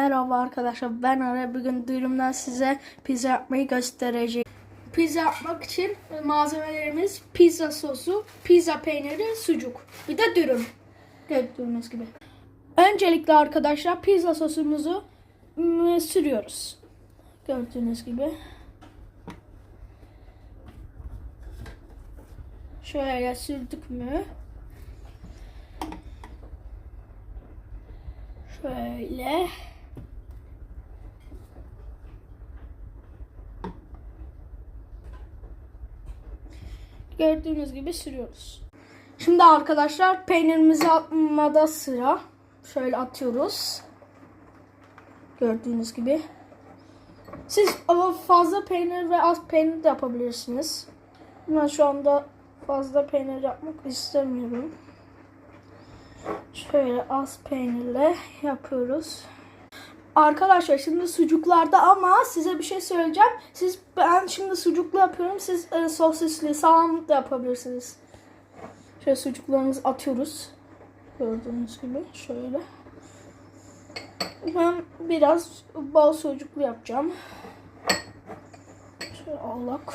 Merhaba arkadaşlar ben Ara bugün duyurumdan size pizza yapmayı göstereceğim. Pizza yapmak için malzemelerimiz pizza sosu, pizza peyniri, sucuk. Bir de dürüm. Gördüğünüz gibi. Öncelikle arkadaşlar pizza sosumuzu mm, sürüyoruz. Gördüğünüz gibi. Şöyle sürdük mü? Şöyle. Gördüğünüz gibi sürüyoruz. Şimdi arkadaşlar peynirimizi atmada sıra. Şöyle atıyoruz. Gördüğünüz gibi. Siz fazla peynir ve az peynir de yapabilirsiniz. Ben şu anda fazla peynir yapmak istemiyorum. Şöyle az peynirle yapıyoruz. Arkadaşlar şimdi sucuklarda ama size bir şey söyleyeceğim. Siz ben şimdi sucuklu yapıyorum. Siz e, sosisli, salam da yapabilirsiniz. Şöyle sucuklarımızı atıyoruz. Gördüğünüz gibi şöyle. Ben biraz bal sucuklu yapacağım. Şöyle alak.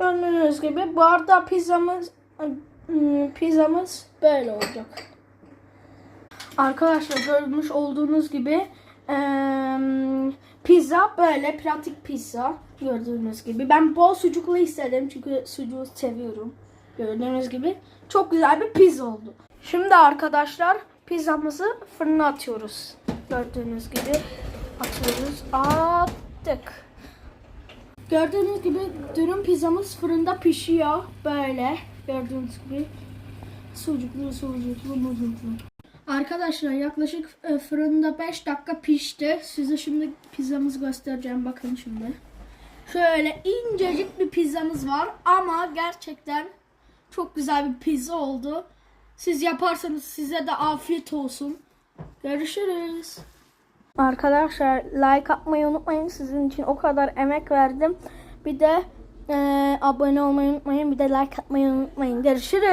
Gördüğünüz gibi bu pizzamız Hmm, pizzamız böyle olacak. Arkadaşlar görmüş olduğunuz gibi eee, pizza böyle pratik pizza gördüğünüz gibi. Ben bol sucuklu istedim çünkü sucuğu seviyorum. Gördüğünüz gibi çok güzel bir pizza oldu. Şimdi arkadaşlar pizzamızı fırına atıyoruz. Gördüğünüz gibi atıyoruz. Attık. Gördüğünüz gibi dürüm pizzamız fırında pişiyor. Böyle gördüğünüz gibi sucuklu sucuklu mucuklu. Arkadaşlar yaklaşık e, fırında 5 dakika pişti. Size şimdi pizzamızı göstereceğim. Bakın şimdi. Şöyle incecik bir pizzamız var ama gerçekten çok güzel bir pizza oldu. Siz yaparsanız size de afiyet olsun. Görüşürüz. Arkadaşlar like atmayı unutmayın. Sizin için o kadar emek verdim. Bir de e, abone olmayı unutmayın. Bir de like atmayı unutmayın. Görüşürüz.